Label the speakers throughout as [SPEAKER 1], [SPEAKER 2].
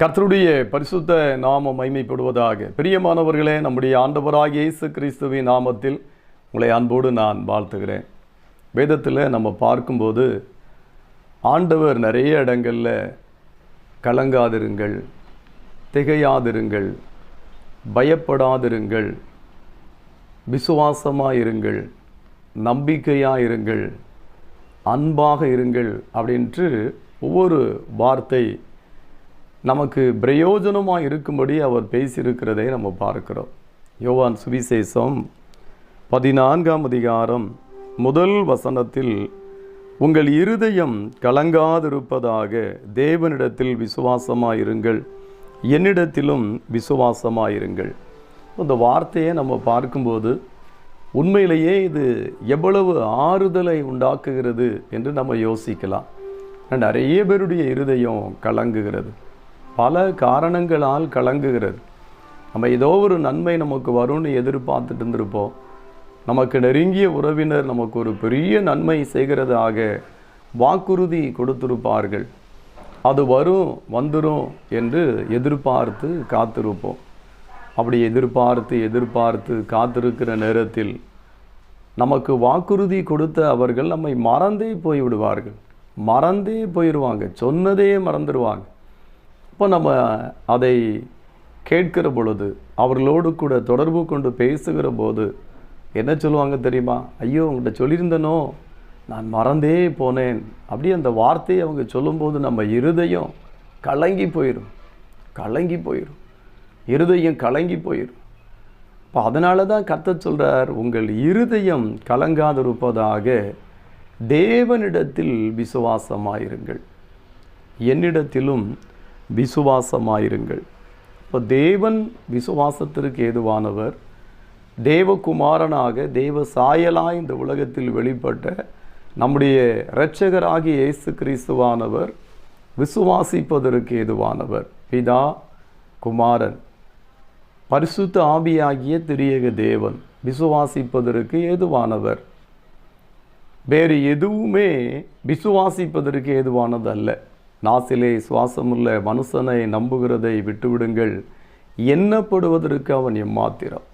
[SPEAKER 1] கர்த்தருடைய பரிசுத்த நாம மைமைப்படுவதாக பிரியமானவர்களே நம்முடைய ஆண்டவராக இயேசு கிறிஸ்துவின் நாமத்தில் உங்களை அன்போடு நான் வாழ்த்துகிறேன். வேதத்தில் நம்ம பார்க்கும்போது ஆண்டவர் நிறைய இடங்களில் கலங்காதிருங்கள் திகையாதிருங்கள் பயப்படாதிருங்கள் விசுவாசமாக இருங்கள் நம்பிக்கையாக இருங்கள் அன்பாக இருங்கள் அப்படின்ட்டு ஒவ்வொரு வார்த்தை நமக்கு பிரயோஜனமாக இருக்கும்படி அவர் பேசியிருக்கிறதை நம்ம பார்க்கிறோம். யோவான் சுவிசேஷம் பதினான்காம் அதிகாரம் முதல் வசனத்தில் உங்கள் இருதயம் கலங்காதிருப்பதாக தேவனிடத்தில் விசுவாசமாயிருங்கள். என்னிடத்திலும் விசுவாசமாயிருங்கள். இந்த வார்த்தையை நம்ம பார்க்கும்போது உண்மையிலேயே இது எவ்வளவு ஆறுதலை உண்டாக்குகிறது என்று நம்ம யோசிக்கலாம். நிறைய பேருடைய இருதயம் கலங்குகிறது. பல காரணங்களால் கலங்குகிறது. நம்ம ஏதோ ஒரு நன்மை நமக்கு வரும்னு எதிர்பார்த்துட்டு இருந்திருப்போம். நமக்கு நெருங்கிய உறவினர் நமக்கு ஒரு பெரிய நன்மை செய்கிறதாக வாக்குறுதி கொடுத்திருப்பார்கள். அது வரும் வந்துடும் என்று எதிர்பார்த்து காத்திருப்போம். அப்படி எதிர்பார்த்து எதிர்பார்த்து காத்திருக்கிற நேரத்தில் நமக்கு வாக்குறுதி கொடுத்த அவர்கள் நம்மை மறந்தே போய் விடுவார்கள் மறந்தே போயிடுவாங்க சொன்னதே மறந்துடுவாங்க இப்போ நம்ம அதை கேட்கிற பொழுது அவர்களோடு கூட தொடர்பு கொண்டு பேசுகிற போது என்ன சொல்லுவாங்க தெரியுமா? ஐயோ உங்கள்கிட்ட சொல்லியிருந்தனோ? நான் மறந்தே போனேன். அப்படியே அந்த வார்த்தையை அவங்க சொல்லும்போது நம்ம இருதயம் கலங்கி போயிடும் கலங்கி போயிடும் இருதயம் கலங்கி போயிடும் இப்போ அதனால தான் கத்த சொல்கிறார் உங்கள் இருதயம் கலங்காதிருப்பதாக தேவனிடத்தில் விசுவாசமாயிருங்கள். என்னிடத்திலும் விசுவாசமாயிருங்கள். இப்போ தேவன் விசுவாசத்திற்கு ஏதுவானவர்? தேவகுமாரனாக தேவ சாயலாய் இந்த உலகத்தில் வெளிப்பட்ட நம்முடைய இரட்சகராகிய இயேசு கிறிஸ்துவானவர் விசுவாசிப்பதற்கு ஏதுவானவர்? பிதா குமாரன். பரிசுத்த ஆவியாகிய திரியக தேவன் விசுவாசிப்பதற்கு ஏதுவானவர்? வேறு எதுவுமே விசுவாசிப்பதற்கு ஏதுவானது அல்ல நாசிலே சுவாசமுள்ள மனுஷனை நம்புகிறதை விட்டுவிடுங்கள். எண்ணப்படுவதற்கு அவன் எம்மாத்திரம்.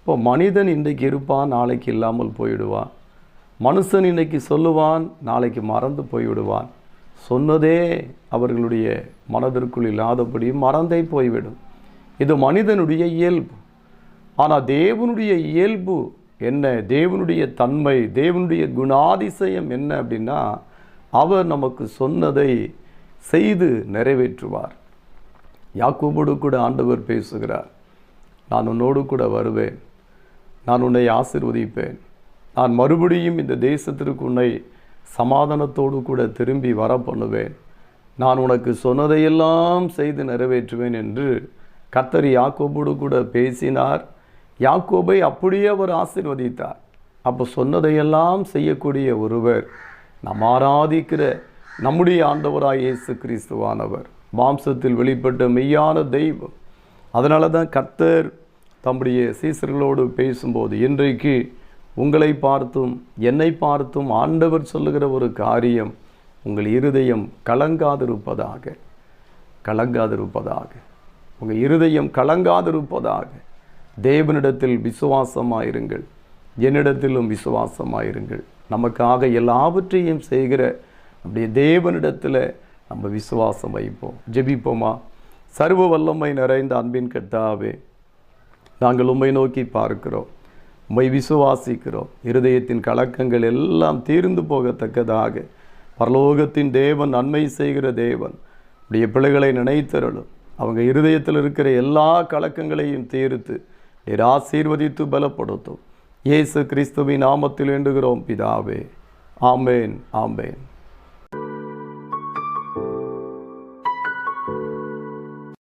[SPEAKER 1] இப்போ மனிதன் இன்றைக்கு இருப்பான் நாளைக்கு இல்லாமல் போயிடுவான் மனுஷன் இன்றைக்கி சொல்லுவான் நாளைக்கு மறந்து போய்விடுவான். சொன்னதே அவர்களுடைய மனதிற்குள் இல்லாதபடி மறந்தே போய்விடும். இது மனிதனுடைய இயல்பு. ஆனால் தேவனுடைய இயல்பு என்ன? தேவனுடைய தன்மை தேவனுடைய குணாதிசயம் என்ன அப்படின்னா அவர் நமக்கு சொன்னதை செய்து நிறைவேற்றுவார். யாக்கோபோடு கூட ஆண்டவர் பேசுகிறார். நான் உன்னோடு கூட வருவேன். நான் உன்னை ஆசிர்வதிப்பேன். நான் மறுபடியும் இந்த தேசத்திற்கு உன்னை சமாதானத்தோடு கூட திரும்பி வர பண்ணுவேன் நான் உனக்கு சொன்னதையெல்லாம் செய்து நிறைவேற்றுவேன் என்று கத்தர் யாக்கோபோடு கூட பேசினார். யாக்கோபை அப்படியே அவர் ஆசிர்வதித்தார். அப்போ சொன்னதையெல்லாம் செய்யக்கூடிய ஒருவர் நாம் ஆராதிக்கிற நம்முடைய ஆண்டவராய் இயேசு கிறிஸ்துவானவர். மாம்சத்தில் வெளிப்பட்ட மெய்யான தெய்வம். அதனால தான் கத்தர் தம்முடைய சீசர்களோடு பேசும்போது இன்றைக்கு உங்களை பார்த்தும் என்னை பார்த்தும் ஆண்டவர் சொல்லுகிற ஒரு காரியம் உங்கள் இருதயம் கலங்காதிருப்பதாக. கலங்காதிருப்பதாக. உங்கள் இருதயம் கலங்காதிருப்பதாக. தேவனிடத்தில் விசுவாசமாயிருங்கள். என்னிடத்திலும் விசுவாசமாயிருங்கள். நமக்காக எல்லாவற்றையும் செய்கிற அப்படியே தேவனிடத்தில் நம்ம விசுவாசம் வைப்போம் ஜெபிப்போமா? சர்வ வல்லமை நிறைந்த அன்பின் கத்தாவே நாங்கள் உம்மை நோக்கி பார்க்கிறோம் உண்மை விசுவாசிக்கிறோம். இருதயத்தின் கலக்கங்கள் எல்லாம் தீர்ந்து போகத்தக்கதாக பரலோகத்தின் தேவன் நன்மை செய்கிற தேவன் உடைய பிள்ளைகளை நினைத்தருளும். அவங்க இருதயத்தில் இருக்கிற எல்லா கலக்கங்களையும் தீர்த்து நீர் ஆசீர்வதித்து பலப்படுத்தும். இயேசு கிறிஸ்துவின் நாமத்தில் வேண்டுகிறோம் பிதாவே. ஆம்பேன் ஆம்பேன்